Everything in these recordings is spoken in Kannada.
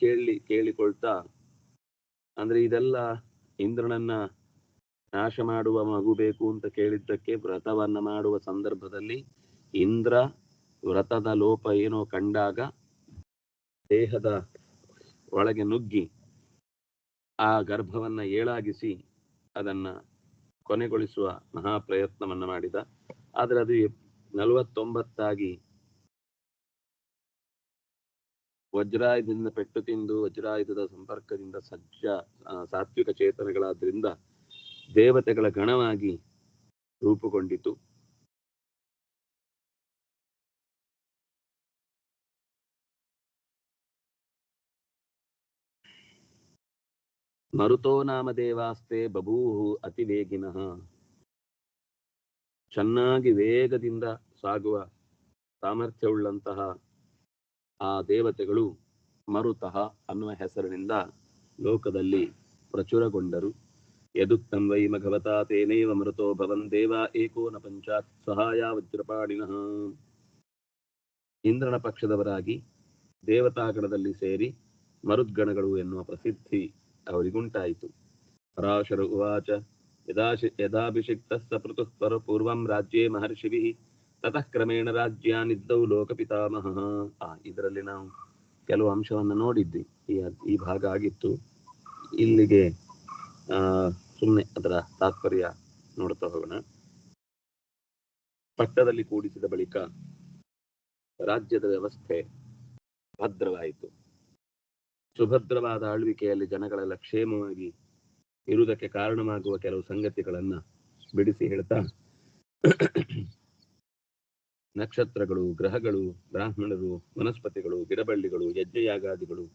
ಕೇಳಿ, ಕೇಳಿಕೊಳ್ತಾ, ಅಂದ್ರೆ ಇದೆಲ್ಲ ಇಂದ್ರನನ್ನ ನಾಶ ಮಾಡುವ ಮಗು ಬೇಕು ಅಂತ ಕೇಳಿದ್ದಕ್ಕೆ ವ್ರತವನ್ನ ಮಾಡುವ ಸಂದರ್ಭದಲ್ಲಿ ಇಂದ್ರ ವ್ರತದ ಲೋಪ ಏನೋ ಕಂಡಾಗ ದೇಹದ ಒಳಗೆ ನುಗ್ಗಿ ಆ ಗರ್ಭವನ್ನ ಏಳಾಗಿಸಿ ಅದನ್ನ ಕೊನೆಗೊಳಿಸುವ ಮಹಾ ಪ್ರಯತ್ನವನ್ನ ಮಾಡಿದ. ಆದ್ರೆ ಅದು ನಲವತ್ತೊಂಬತ್ತಾಗಿ ವಜ್ರಾಯುಧದಿಂದ ಪೆಟ್ಟು ತಿಂದು ವಜ್ರಾಯುಧದ ಸಂಪರ್ಕದಿಂದ ಸಜ್ಜ ಸಾತ್ವಿಕ ಚೇತನಗಳಾದ್ರಿಂದ ದೇವತೆಗಳ ಗಣವಾಗಿ ರೂಪುಗೊಂಡಿತು. ಮರುತೋ ನಾಮ ದೇವಾಸ್ತೆ ಬಭೂಹು ಅತಿ ವೇಗಿನಃ ಚೆನ್ನಾಗಿ ವೇಗದಿಂದ ಸಾಗುವ ಸಾಮರ್ಥ್ಯವುಳ್ಳಂತಹ ಆ ದೇವತೆಗಳು ಮರುತಃ ಅನ್ನುವ ಹೆಸರಿನಿಂದ ಲೋಕದಲ್ಲಿ ಪ್ರಚುರಗೊಂಡರು. ಯದುಕ್ತಂ ವೈ ಮಘವತಾ ತೇನೇವ ಮೃತೋ ಭವನ್ ದೇವ ಏಕೋನ ಪಂಚಾತ್ ಸಹಾಯ ವಜ್ರಪಾಣಿನಃ. ಇಂದ್ರನ ಪಕ್ಷದವರಾಗಿ ದೇವತಾಗಣದಲ್ಲಿ ಸೇರಿ ಮರುದ್ಗಣಗಳು ಎನ್ನುವ ಪ್ರಸಿದ್ಧಿ ಅವರಿಗುಂಟಾಯಿತು. ಪರಾಶರು ಉವಾಚ ಯದಾಭಿಷಿಕ್ತಃ ಸಪೃತುಃ ಪರ ಪೂರ್ವಂ ರಾಜ್ಯೇ ಮಹರ್ಷಿಭಿಃ. ತತಃ ಕ್ರಮೇಣ ರಾಜ್ಯಾನಿದ್ದೌ ಲೋಕಪಿತಾಮಹ. ಆ, ಇದರಲ್ಲಿ ನಾವು ಕೆಲವು ಅಂಶವನ್ನು ನೋಡಿದ್ವಿ. ಈ ಈ ಭಾಗ ಆಗಿತ್ತು. ಇಲ್ಲಿಗೆ, ಆ ಸುಮ್ಮನೆ ಅದರ ತಾತ್ಪರ್ಯ ನೋಡ್ತಾ ಹೋಗೋಣ. ಪಟ್ಟದಲ್ಲಿ ಕೂಡಿಸಿದ ಬಳಿಕ ರಾಜ್ಯದ ವ್ಯವಸ್ಥೆ ಭದ್ರವಾಯಿತು. ಸುಭದ್ರವಾದ ಆಳ್ವಿಕೆಯಲ್ಲಿ ಜನಗಳೆಲ್ಲ ಕ್ಷೇಮವಾಗಿ ಇರುವುದಕ್ಕೆ ಕಾರಣವಾಗುವ ಕೆಲವು ಸಂಗತಿಗಳನ್ನ ಬಿಡಿಸಿ ಹೇಳ್ತಾ ನಕ್ಷತ್ರಗಳು, ಗ್ರಹಗಳು, ಬ್ರಾಹ್ಮಣರು, ವನಸ್ಪತಿಗಳು, ಗಿಡಬಳ್ಳಿಗಳು, ಯಜ್ಞಯಾಗಾದಿಗಳು,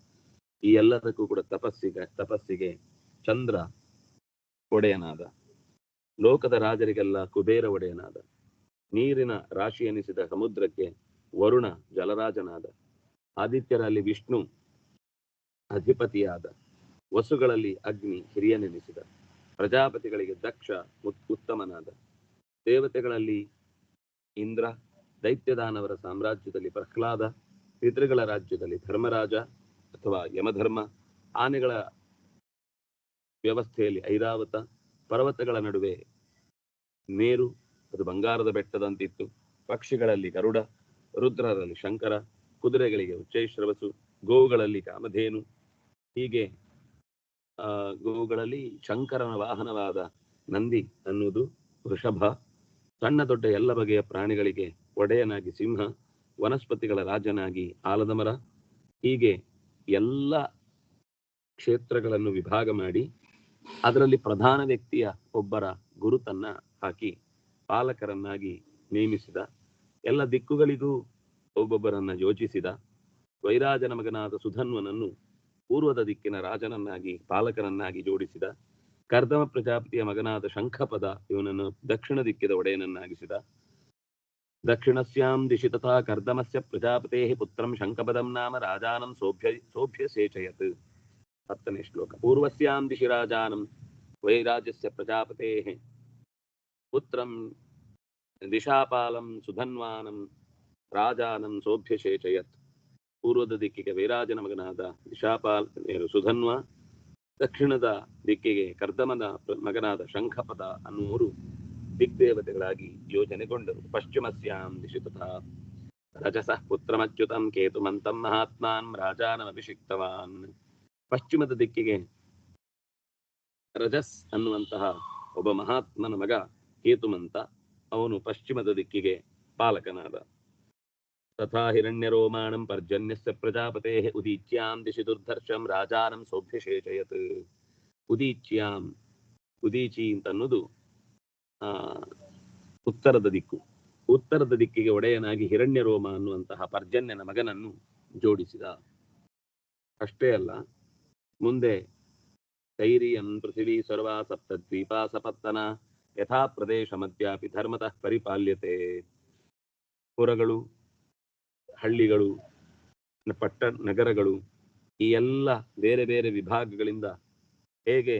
ಈ ಎಲ್ಲದಕ್ಕೂ ಕೂಡ ತಪಸ್ಸಿಗೆ ತಪಸ್ಸಿಗೆ ಚಂದ್ರ ಒಡೆಯನಾದ. ಲೋಕದ ರಾಜರಿಗೆಲ್ಲ ಕುಬೇರ ಒಡೆಯನಾದ. ನೀರಿನ ರಾಶಿ ಎನಿಸಿದ ಸಮುದ್ರಕ್ಕೆ ವರುಣ ಜಲರಾಜನಾದ. ಆದಿತ್ಯರಲ್ಲಿ ವಿಷ್ಣು ಅಧಿಪತಿಯಾದ. ವಸುಗಳಲ್ಲಿ ಅಗ್ನಿ ಹಿರಿಯನೆನಿಸಿದ. ಪ್ರಜಾಪತಿಗಳಿಗೆ ದಕ್ಷ ಉತ್- ಉತ್ತಮನಾದ. ದೇವತೆಗಳಲ್ಲಿ ಇಂದ್ರ ದೈತ್ಯದಾನವರ ಸಾಮ್ರಾಜ್ಯದಲ್ಲಿ ಪ್ರಹ್ಲಾದ, ಪಿತೃಗಳ ರಾಜ್ಯದಲ್ಲಿ ಧರ್ಮರಾಜ ಅಥವಾ ಯಮಧರ್ಮ, ಆನೆಗಳ ವ್ಯವಸ್ಥೆಯಲ್ಲಿ ಐರಾವತ, ಪರ್ವತಗಳ ನಡುವೆ ಮೇರು, ಅದು ಬಂಗಾರದ ಬೆಟ್ಟದಂತಿತ್ತು. ಪಕ್ಷಿಗಳಲ್ಲಿ ಗರುಡ, ರುದ್ರರಲ್ಲಿ ಶಂಕರ, ಕುದುರೆಗಳಿಗೆ ಉಚ್ಚೈಶ್ರವಸು, ಗೋವುಗಳಲ್ಲಿ ಕಾಮಧೇನು, ಹೀಗೆ, ಆ, ಗೋವುಗಳಲ್ಲಿ ಶಂಕರನ ವಾಹನವಾದ ನಂದಿ ಅನ್ನುವುದು ವೃಷಭ. ಸಣ್ಣ ದೊಡ್ಡ ಎಲ್ಲ ಬಗೆಯ ಪ್ರಾಣಿಗಳಿಗೆ ಒಡೆಯನಾಗಿ ಸಿಂಹ, ವನಸ್ಪತಿಗಳ ರಾಜನಾಗಿ ಆಲದ ಮರ ಹೀಗೆ ಎಲ್ಲ ಕ್ಷೇತ್ರಗಳನ್ನು ವಿಭಾಗ ಮಾಡಿ ಅದರಲ್ಲಿ ಪ್ರಧಾನ ವ್ಯಕ್ತಿಯ ಒಬ್ಬರ ಗುರುತನ್ನ ಹಾಕಿ ಪಾಲಕರನ್ನಾಗಿ ನೇಮಿಸಿದ, ಎಲ್ಲ ದಿಕ್ಕುಗಳಿಗೂ ಒಬ್ಬೊಬ್ಬರನ್ನ ಯೋಚಿಸಿದ, ವೈರಾಜನ ಮಗನಾದ ಸುಧನ್ವನನ್ನು ಪೂರ್ವದ ದಿಕ್ಕಿನ ರಾಜನನ್ನಾಗಿ, ಪಾಲಕರನ್ನಾಗಿ ಜೋಡಿಸಿದ, ಕರ್ದಮ ಪ್ರಜಾಪತಿಯ ಮಗನಾದ ಶಂಖಪದ ಇವನನ್ನು ದಕ್ಷಿಣ ದಿಕ್ಕಿದ ಒಡೆಯನನ್ನಾಗಿಸಿದ ದಕ್ಷಿಣಸ್ಯಾಂ ದಿಶಿ ತಥಾ ಕರ್ದಮಸ್ಯ ಪ್ರಜಾಪತೆ ಪುತ್ರಂ ಶಂಖಪದಂ ನಾಮ ರಾಜಾನಂ ಸೋಭ್ಯ ಸೋಭ್ಯ ಸೇಚಯತ್ ಹತ್ತನೇ ಶ್ಲೋಕ ಪೂರ್ವಸ್ಯಾಂ ದಿಶಿ ರಾಜಾನಂ ವೈರಾಜಸ್ಯ ಪ್ರಜಾಪತೆ ಪುತ್ರಂ ದಿಶಾಪಾಲಂ ಸುಧನ್ವಾನಂ ರಾಜಾನಂ ಸೋಭ್ಯ ಸೇಚಯತ್ ಪೂರ್ವದ ದಿಕ್ಕಿಗೆ ವೈರಾಜನ ಮಗನಾದ ದಿಶಾಪಾಲ್ ಏನು ಸುಧನ್ವ ದಕ್ಷಿಣದ ದಿಕ್ಕಿಗೆ ಕರ್ದಮನ ಪ್ರ- ಮಗನಾದ ಶಂಖಪದ ಅನ್ನುವರು ದಿಗ್ದೇವತೆಗಳಾಗಿ ಯೋಜನೆಗೊಂಡರು. ಪಶ್ಚಿಮಸ್ಯಾಂ ದಿಶಿ ರಜಸಃ ಪುತ್ರಮಚ್ಯುತಂ ಕೇತುಮಂತಂ ಮಹಾತ್ಮಾನ್ ರಾಜಾನಮಭಿಷಿಕ್ತವಾನ್. ಪಶ್ಚಿಮದ ದಿಕ್ಕಿಗೆ ರಜಸ್ ಅನ್ನುವಂತಹ ಒಬ್ಬ ಮಹಾತ್ಮನ ಮಗ ಕೇತುಮಂತ, ಅವನು ಪಶ್ಚಿಮದ ದಿಕ್ಕಿಗೆ ಪಾಲಕನಾದ. ತಥಾ ಹಿರಣ್ಯರೋಮಾಣಂ ಪರ್ಜನ್ಯಸ್ಯ ಪ್ರಜಾಪತೆ ಉದೀಚ್ಯಾಂ ದಿಶಿ ದುರ್ಧರ್ಷಂ ರಾಜಾನಂ ಸೌಭ್ಯಶೇಷಯತ್. ಉದೀಚ್ಯಾಂ, ಉದೀಚಿ ಅಂತ ಅನ್ನೋದು ಉತ್ತರದ ದಿಕ್ಕು. ಉತ್ತರದ ದಿಕ್ಕಿಗೆ ಒಡೆಯನಾಗಿ ಹಿರಣ್ಯರೋಮ ಅನ್ನುವಂತಹ ಪರ್ಜನ್ಯನ ಮಗನನ್ನು ಜೋಡಿಸಿದ. ಅಷ್ಟೇ ಅಲ್ಲ, ಮುಂದೆ ಕೈರಿಯನ್ ಪೃಥಿವೀ ಸರ್ವಾ ಸಪ್ತದ್ವೀಪಾ ಸಪತ್ತನ ಯಥಾ ಪ್ರದೇಶ ಮಧ್ಯಾಪಿ ಧರ್ಮತಃ ಪರಿಪಾಲ್ಯತೆ. ಪುರಗಳು, ಹಳ್ಳಿಗಳು, ಪಟ್ಟ ನಗರಗಳು, ಈ ಎಲ್ಲ ಬೇರೆ ಬೇರೆ ವಿಭಾಗಗಳಿಂದ ಹೇಗೆ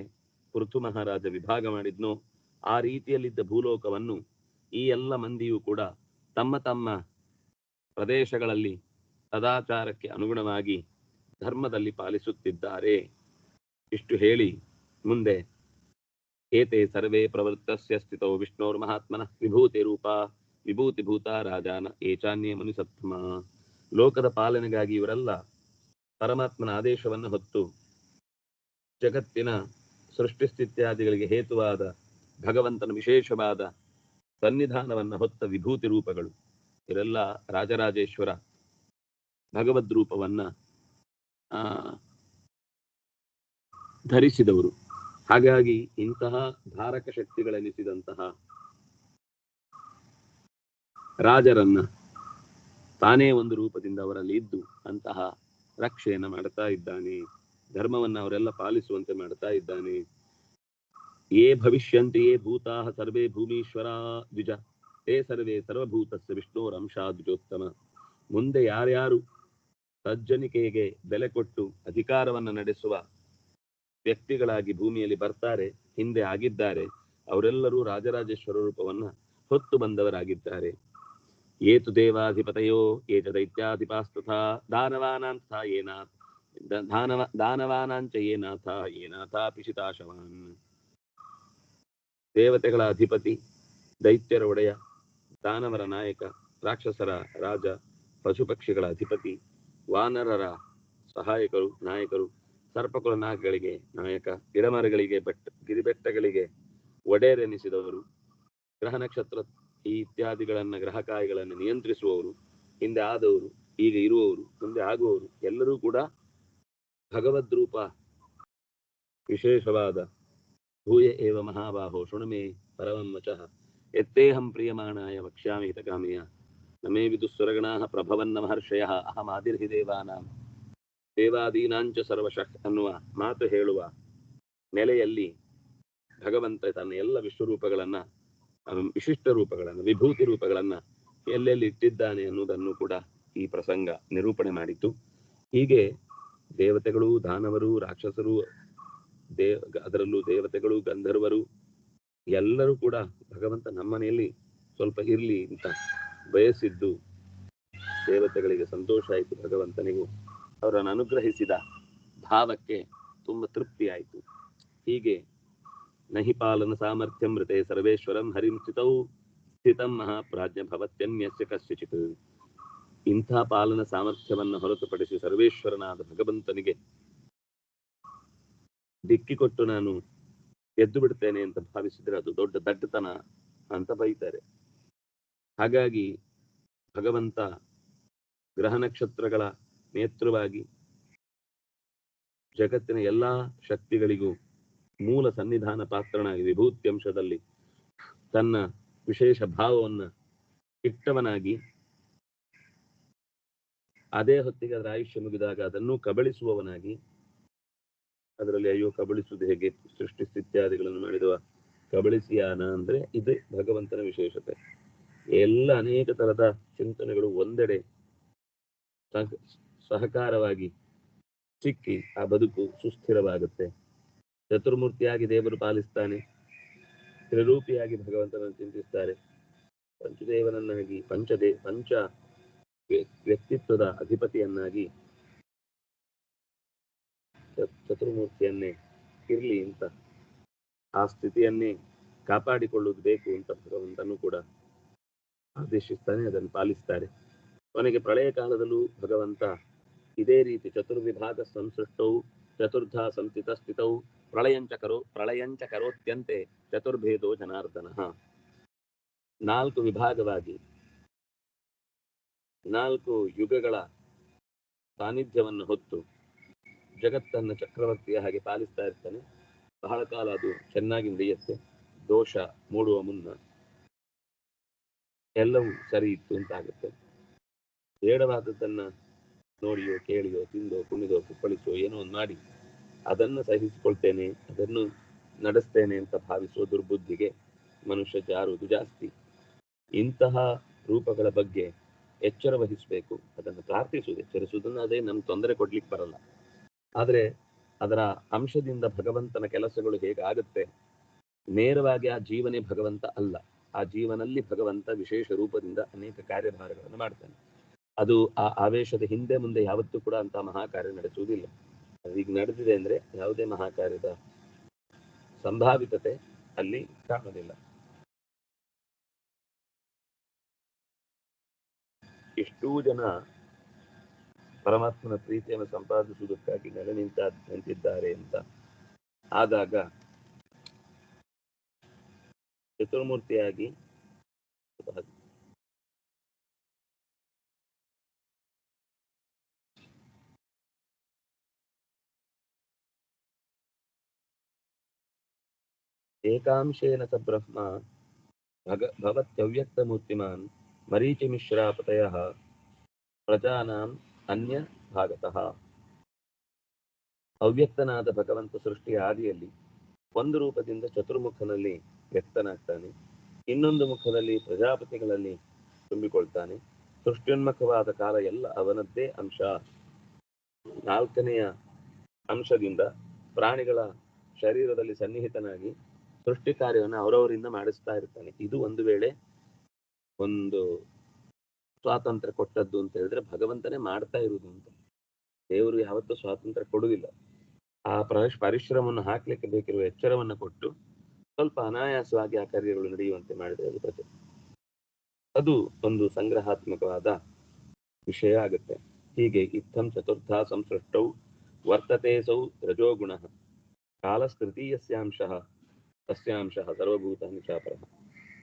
ಪೃಥು ಮಹಾರಾಜ ವಿಭಾಗ ಮಾಡಿದ್ನೋ ಆ ರೀತಿಯಲ್ಲಿದ್ದ ಭೂಲೋಕವನ್ನು ಈ ಎಲ್ಲ ಮಂದಿಯೂ ಕೂಡ ತಮ್ಮ ತಮ್ಮ ಪ್ರದೇಶಗಳಲ್ಲಿ ಸದಾಚಾರಕ್ಕೆ ಅನುಗುಣವಾಗಿ ಧರ್ಮದಲ್ಲಿ ಪಾಲಿಸುತ್ತಿದ್ದಾರೆ. ಇಷ್ಟು ಹೇಳಿ ಮುಂದೆ ಏತೆ ಸರ್ವೇ ಪ್ರವೃತ್ತಸ್ಯ ಸ್ಥಿತೋ ವಿಷ್ಣೋರ್ ಮಹಾತ್ಮನ ವಿಭೂತಿ ರೂಪ ವಿಭೂತಿಭೂತ ರಾಜಾನ ಏಚಾನ್ಯ ಮುನಿಸತ್ಮ ಲೋಕದ ಪಾಲನೆಗಾಗಿ ಇವರೆಲ್ಲ ಪರಮಾತ್ಮನ ಆದೇಶವನ್ನು ಹೊತ್ತು ಜಗತ್ತಿನ ಸೃಷ್ಟಿಸ್ಥಿತ್ಯಾದಿಗಳಿಗೆ ಹೇತುವಾದ ಭಗವಂತನ ವಿಶೇಷವಾದ ಸನ್ನಿಧಾನವನ್ನು ಹೊತ್ತ ವಿಭೂತಿ ರೂಪಗಳು ಇವರೆಲ್ಲ ರಾಜರಾಜೇಶ್ವರ ಭಗವದ್ ರೂಪವನ್ನ ಧರಿಸಿದವರು. ಹಾಗಾಗಿ ಇಂತಹ ಧಾರಕ ಶಕ್ತಿಗಳೆನಿಸಿದಂತಹ ರಾಜರನ್ನ ತಾನೇ ಒಂದು ರೂಪದಿಂದ ಅವರಲ್ಲಿ ಇದ್ದು ಅಂತಹ ರಕ್ಷೆಯನ್ನು ಮಾಡ್ತಾ ಇದ್ದಾನೆ, ಧರ್ಮವನ್ನು ಅವರೆಲ್ಲ ಪಾಲಿಸುವಂತೆ ಮಾಡ್ತಾ ಇದ್ದಾನೆ. ಯೇ ಭವಿಷ್ಯಂತ ಯೇ ಭೂತಾ ಸರ್ವೇ ಭೂಮೀಶ್ವರ ದ್ವಿಜ ತೇ ಸರ್ವೇ ಸರ್ವಭೂತಸ್ಯ ವಿಷ್ಣೋರಂಶ ದ್ವಿಜೋತ್ತಮ ಮುಂದೆ ಯಾರ್ಯಾರು ಸಜ್ಜನಿಕೆಗೆ ಬೆಲೆ ಕೊಟ್ಟು ಅಧಿಕಾರವನ್ನು ನಡೆಸುವ ವ್ಯಕ್ತಿಗಳಾಗಿ ಭೂಮಿಯಲ್ಲಿ ಬರ್ತಾರೆ, ಹಿಂದೆ ಆಗಿದ್ದಾರೆ, ಅವರೆಲ್ಲರೂ ರಾಜರಾಜೇಶ್ವರ ರೂಪವನ್ನ ಹೊತ್ತು ಬಂದವರಾಗಿದ್ದಾರೆ. ಏತು ದೇವಾಧಿಪತಯೋ ಏತ ದೈತ್ಯಾಧಿಪಾಸ್ತಥಾ, ದಾನವಾನಾಂಥ ಏನಾಥ್, ದ- ದಾನವ ದಾನವಾನಾಂಚ ಏನಾಥ ಏನಾಥ ಪಿಶಿತಾಶವಾನ್ ದೇವತೆಗಳ ಅಧಿಪತಿ, ದೈತ್ಯರ ಒಡೆಯ, ದಾನವರ ನಾಯಕ, ರಾಕ್ಷಸರ ರಾಜ ಪಶು ಪಕ್ಷಿಗಳ ಅಧಿಪತಿ, ವಾನರರ ಸಹಾಯಕರು, ನಾಯಕರು ಸರ್ಪಕುಲ ನಾಗಗಳಿಗೆ ನಾಯಕ, ಗಿಡಮರಗಳಿಗೆ ಬೆಟ್ಟ, ಗಿರಿಬೆಟ್ಟಗಳಿಗೆ ಒಡೆಯರೆನಿಸಿದವರು ಗ್ರಹ ನಕ್ಷತ್ರ ಈ ಇತ್ಯಾದಿಗಳನ್ನ ಗ್ರಹಕಾಯಿಗಳನ್ನು ನಿಯಂತ್ರಿಸುವವರು, ಹಿಂದೆ ಆದವರು ಈಗ ಇರುವವರು, ಮುಂದೆ ಆಗುವವರು, ಎಲ್ಲರೂ ಕೂಡ ಭಗವದ್ರೂಪ ವಿಶೇಷವಾದ ಭೂಯ ಏವ ಮಹಾಬಾಹೋ ಪರಮಂ ವಚಃ ಎತ್ತೇಹಂ ಪ್ರಿಯಮಾಣಾಯ ವಕ್ಷ್ಯಾಮಿ ಹಿತಕಾಮಿಯ ನಮೇ ವಿದುಸ್ವರಗಣಾ ಪ್ರಭವನ್ನ ಮಹರ್ಷಯ ಅಹಮಾದಿರ್ಹಿ ದೇವಾನಾಂ ದೇವಾದೀನಾಂಚ ಸರ್ವಶಃ ಅನ್ನುವ ಮಾತು ಹೇಳುವ ನೆಲೆಯಲ್ಲಿ ಭಗವಂತ ತನ್ನ ಎಲ್ಲ ವಿಶ್ವರೂಪಗಳನ್ನ ವಿಶಿಷ್ಟ ರೂಪಗಳನ್ನು, ವಿಭೂತಿ ರೂಪಗಳನ್ನ ಎಲ್ಲೆಲ್ಲಿ ಇಟ್ಟಿದ್ದಾನೆ ಅನ್ನುವುದನ್ನು ಕೂಡ ಈ ಪ್ರಸಂಗ ನಿರೂಪಣೆ ಮಾಡಿತು ಹೀಗೆ ದೇವತೆಗಳು, ದಾನವರು, ರಾಕ್ಷಸರು ದೇವ ಅದರಲ್ಲೂ ದೇವತೆಗಳು, ಗಂಧರ್ವರು, ಎಲ್ಲರೂ ಕೂಡ ಭಗವಂತ ನಮ್ಮನೆಯಲ್ಲಿ ಸ್ವಲ್ಪ ಇರ್ಲಿ ಅಂತ ಬಯಸಿದ್ದು ದೇವತೆಗಳಿಗೆ ಸಂತೋಷ ಆಯಿತು ಭಗವಂತನಿಗೂ. ಅವರನ್ನು ಅನುಗ್ರಹಿಸಿದ ಭಾವಕ್ಕೆ ತುಂಬಾ ತೃಪ್ತಿ ಆಯಿತು. ಹೀಗೆ ನಹಿ ಪಾಲನ ಸಾಮರ್ಥ್ಯಂ ಮೃತೆ ಸರ್ವೇಶ್ವರಂ ಹರಿಂ ಸ್ಥಿತೌ ಸ್ಥಿತಂ ಮಹಾಪ್ರಾಜ್ಞ ಭವತ್ಯನ್ಯಸ್ಯ ಕಶ್ಯಚಿತ್ ಇಂಥ ಪಾಲನ ಸಾಮರ್ಥ್ಯವನ್ನು ಹೊರತುಪಡಿಸಿ ಸರ್ವೇಶ್ವರನಾದ ಭಗವಂತನಿಗೆ ದಿಕ್ಕಿಕೊಟ್ಟು ನಾನು ಎದ್ದು ಬಿಡ್ತೇನೆ ಅಂತ ಭಾವಿಸಿದ್ರೆ ಅದು ದೊಡ್ಡ ದಟ್ಟತನ ಅಂತ ಬೈತಾರೆ. ಹಾಗಾಗಿ ಭಗವಂತ ಗ್ರಹ ನಕ್ಷತ್ರಗಳ ನೇತೃವಾಗಿ ಜಗತ್ತಿನ ಎಲ್ಲಾ ಶಕ್ತಿಗಳಿಗೂ ಮೂಲ ಸನ್ನಿಧಾನ ಪಾತ್ರನಾಗಿ ವಿಭೂತ್ಯಂಶದಲ್ಲಿ ತನ್ನ ವಿಶೇಷ ಭಾವವನ್ನು ಇಟ್ಟವನಾಗಿ ಅದೇ ಹೊತ್ತಿಗೆ ಅದರ ಆಯುಷ್ಯ ಮುಗಿದಾಗ ಅದನ್ನು ಕಬಳಿಸುವವನಾಗಿ ಅದರಲ್ಲಿ ಅಯ್ಯೋ, ಕಬಳಿಸುವುದು ಹೇಗೆ? ಸೃಷ್ಟಿ ಸ್ಥಿತ್ಯಾದಿಗಳನ್ನು ಮಾಡಿದವ ಕಬಳಿಸಿಯಾನ ಅಂದ್ರೆ ಇದು ಭಗವಂತನ ವಿಶೇಷತೆ. ಎಲ್ಲ ಅನೇಕ ತರದ ಚಿಂತನೆಗಳು ಒಂದೆಡೆ ಸಹಕಾರವಾಗಿ ಸಿಕ್ಕಿ ಆ ಬದುಕು ಸುಸ್ಥಿರವಾಗುತ್ತೆ. ಚತುರ್ಮೂರ್ತಿಯಾಗಿ ದೇವರು ಪಾಲಿಸ್ತಾನೆ, ತ್ರಿರೂಪಿಯಾಗಿ ಭಗವಂತನನ್ನು ಚಿಂತಿಸ್ತಾರೆ. ಪಂಚದೇವನನ್ನಾಗಿ, ಪಂಚದೇ, ಪಂಚ ವ್ಯ- ವ್ಯಕ್ತಿತ್ವದ ಅಧಿಪತಿಯನ್ನಾಗಿ ಚತುರ್ಮೂರ್ತಿಯನ್ನೇ ಇರಲಿ ಅಂತ. ಆ ಸ್ಥಿತಿಯನ್ನೇ ಕಾಪಾಡಿಕೊಳ್ಳುವುದು ಬೇಕು ಅಂತ ಭಗವಂತನು ಕೂಡ ಆದೇಶಿಸ್ತಾನೆ, ಅದನ್ನು ಪಾಲಿಸ್ತಾರೆ. ಕೊನೆಗೆ ಪ್ರಳಯ ಕಾಲದಲ್ಲೂ ಭಗವಂತ ಇದೇ ರೀತಿ ಚತುರ್ವಿಭಾಗ ಸಂಸೃಷ್ಟೌ, ಚತುರ್ಧ ಸಂಸ್ಥಿತ ಸ್ಥಿತೌ, ಪ್ರಳಯಂಚ ಕರೋ ಪ್ರಳಯಂಚ ಕರೋತ್ಯಂತೆ ಚತುರ್ಭೇದೋ ಜನಾರ್ದನ. ನಾಲ್ಕು ವಿಭಾಗವಾಗಿ, ನಾಲ್ಕು ಯುಗಗಳ ಸಾನ್ನಿಧ್ಯವನ್ನು ಹೊತ್ತು ಜಗತ್ತನ್ನ ಚಕ್ರವರ್ತಿಯ ಹಾಗೆ ಪಾಲಿಸ್ತಾ ಇರ್ತಾನೆ. ಬಹಳ ಕಾಲ ಅದು ಚೆನ್ನಾಗಿ ನಡೆಯುತ್ತೆ. ದೋಷ ಮೂಡುವ ಮುನ್ನ ಎಲ್ಲವೂ ಸರಿ ಇತ್ತು ಅಂತ ಆಗುತ್ತೆ. ಬೇಡವಾದದ್ದನ್ನ ನೋಡಿಯೋ, ಕೇಳಿಯೋ, ತಿಂದೋ, ಕುಣಿದೋ, ಕುಪ್ಪಳಿಸೋ, ಏನೋ ಒಂದು ಮಾಡಿ ಅದನ್ನು ಸಹಿಸಿಕೊಳ್ತೇನೆ, ಅದನ್ನು ನಡೆಸ್ತೇನೆ ಅಂತ ಭಾವಿಸುವ ದುರ್ಬುದ್ಧಿಗೆ ಮನುಷ್ಯ ಜಾರುವುದು ಜಾಸ್ತಿ. ಇಂತಹ ರೂಪಗಳ ಬಗ್ಗೆ ಎಚ್ಚರ ವಹಿಸಬೇಕು, ಅದನ್ನು ಪ್ರಾರ್ಥಿಸುವುದು, ಎಚ್ಚರಿಸುವುದನ್ನು ಅದೇ ನಮ್ಗೆ ತೊಂದರೆ ಕೊಡ್ಲಿಕ್ಕೆ ಬರಲ್ಲ. ಆದ್ರೆ ಅದರ ಅಂಶದಿಂದ ಭಗವಂತನ ಕೆಲಸಗಳು ಹೇಗಾಗುತ್ತೆ? ನೇರವಾಗಿ ಆ ಜೀವನೇ ಭಗವಂತ ಅಲ್ಲ. ಆ ಜೀವನಲ್ಲಿ ಭಗವಂತ ವಿಶೇಷ ರೂಪದಿಂದ ಅನೇಕ ಕಾರ್ಯಭಾರಗಳನ್ನು ಮಾಡ್ತಾನೆ. ಅದು ಆ ಆವೇಶದ ಹಿಂದೆ ಮುಂದೆ ಯಾವತ್ತೂ ಕೂಡ ಅಂತ ಮಹಾಕಾರ್ಯ ನಡೆಸುವುದಿಲ್ಲ. ಈಗ ನಡೆದಿದೆ ಅಂದ್ರೆ ಯಾವುದೇ ಮಹಾಕಾರ್ಯದ ಸಂಭಾವಿತತೆ ಅಲ್ಲಿ ಕಾಣೋದಿಲ್ಲ ಎಷ್ಟೋ ಜನ ಪರಮಾತ್ಮನ ಪ್ರೀತಿಯನ್ನು ಸಂಪಾದಿಸುವುದಕ್ಕಾಗಿ ನೆಲೆ ನಿಂತ ನಿಂತಿದ್ದಾರೆ ಅಂತ ಆದಾಗ ಚತುರ್ಮೂರ್ತಿಯಾಗಿ ಏಕಾಂಶೇನ ಸ ಬ್ರಹ್ಮ ಭಗ ಭವತ್ಯವ್ಯಕ್ತಮೂರ್ತಿಮಾನ್ ಮರೀಚಿಮಿಶ್ರಾಪತಯ ಪ್ರಜಾನಾಂ ಅನ್ಯ ಭಾಗತಃ. ಅವ್ಯಕ್ತನಾದ ಭಗವಂತ ಸೃಷ್ಟಿಯ ಆದಿಯಲ್ಲಿ ಒಂದು ರೂಪದಿಂದ ಚತುರ್ಮುಖನಲ್ಲಿ ವ್ಯಕ್ತನಾಗ್ತಾನೆ. ಇನ್ನೊಂದು ಮುಖದಲ್ಲಿ ಪ್ರಜಾಪತಿಗಳಲ್ಲಿ ತುಂಬಿಕೊಳ್ತಾನೆ. ಸೃಷ್ಟ್ಯೋನ್ಮುಖವಾದ ಕಾಲ ಎಲ್ಲ ಅವನದ್ದೇ ಅಂಶ. ನಾಲ್ಕನೆಯ ಅಂಶದಿಂದ ಪ್ರಾಣಿಗಳ ಶರೀರದಲ್ಲಿ ಸನ್ನಿಹಿತನಾಗಿ ಸೃಷ್ಟಿ ಕಾರ್ಯವನ್ನು ಅವರವರಿಂದ ಮಾಡಿಸ್ತಾ ಇರ್ತಾನೆ. ಇದು ಒಂದು ವೇಳೆ ಒಂದು ಸ್ವಾತಂತ್ರ್ಯ ಕೊಟ್ಟದ್ದು ಅಂತ ಹೇಳಿದ್ರೆ ಭಗವಂತನೇ ಮಾಡ್ತಾ ಇರುವುದು ಅಂತ. ದೇವರು ಯಾವತ್ತೂ ಸ್ವಾತಂತ್ರ್ಯ ಕೊಡುವುದಿಲ್ಲ. ಆ ಪ್ರವೇಶ ಪರಿಶ್ರಮವನ್ನು ಹಾಕ್ಲಿಕ್ಕೆ ಬೇಕಿರುವ ಎಚ್ಚರವನ್ನು ಕೊಟ್ಟು ಸ್ವಲ್ಪ ಅನಾಯಾಸವಾಗಿ ಆ ಕಾರ್ಯಗಳು ನಡೆಯುವಂತೆ ಮಾಡಿದ್ರೆ ಅದು ಪ್ರತಿ ಅದು ಒಂದು ಸಂಗ್ರಹಾತ್ಮಕವಾದ ವಿಷಯ ಆಗುತ್ತೆ. ಹೀಗೆ ಇತ್ತಂ ಚತುರ್ಥ ಸಂಸೃಷ್ಟೌ ವರ್ತತೆ ಸೌ ರಜೋಗುಣ ಕಾಲಸ್ತೃತೀಯಸ್ಯಾಂಶ ಸಸ್ಯಾಂಶ ಸರ್ವಭೂತಾನಿ ಚಾಪರ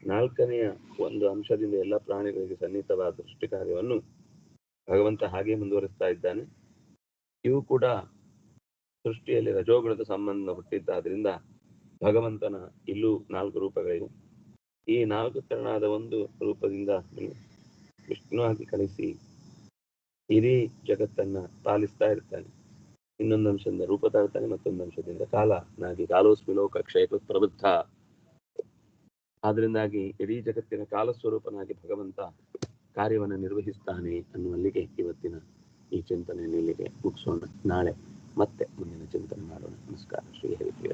ನಾಲ್ಕನೆಯ ಒಂದು ಅಂಶದಿಂದ ಎಲ್ಲ ಪ್ರಾಣಿಗಳಿಗೆ ಸನ್ನಿಹಿತವಾದ ಸೃಷ್ಟಿ ಕಾರ್ಯವನ್ನು ಭಗವಂತ ಹಾಗೆ ಮುಂದುವರಿಸ್ತಾ ಇದ್ದಾನೆ. ಇವು ಕೂಡ ಸೃಷ್ಟಿಯಲ್ಲಿ ರಜೋಗುಣದ ಸಂಬಂಧ ಹುಟ್ಟಿದ್ದಾದ್ರಿಂದ ಭಗವಂತನ ಇಲ್ಲೂ ನಾಲ್ಕು ರೂಪಗಳಿವೆ. ಈ ನಾಲ್ಕು ತೆರನಾದ ಒಂದು ರೂಪದಿಂದ ವಿಷ್ಣು ಆಗಿ ಕಳಿಸಿ ಇಡೀ ಜಗತ್ತನ್ನ ಪಾಲಿಸ್ತಾ ಇರ್ತಾನೆ. ಇನ್ನೊಂದು ಅಂಶದಿಂದ ರೂಪ ತಾಳ್ತಾನೆ, ಮತ್ತೊಂದು ಅಂಶದಿಂದ ಕಾಲ. ನಾಗಿ ಕಾಲೋಸ್ಮಿ ಲೋಕ ಕ್ಷೇತ್ರ ಪ್ರಬುದ್ಧ. ಆದ್ರಿಂದಾಗಿ ಇಡೀ ಜಗತ್ತಿನ ಕಾಲಸ್ವರೂಪನಾಗಿ ಭಗವಂತ ಕಾರ್ಯವನ್ನು ನಿರ್ವಹಿಸ್ತಾನೆ ಅನ್ನುವಲ್ಲಿಗೆ ಇವತ್ತಿನ ಈ ಚಿಂತನೆಯಲ್ಲಿಗೆ ಮುಗಿಸೋಣ ನಾಳೆ ಮತ್ತೆ ಮುಂದಿನ ಚಿಂತನೆ ಮಾಡೋಣ. ನಮಸ್ಕಾರ. ಶ್ರೀ ಹರಿಪ್ರಿಯ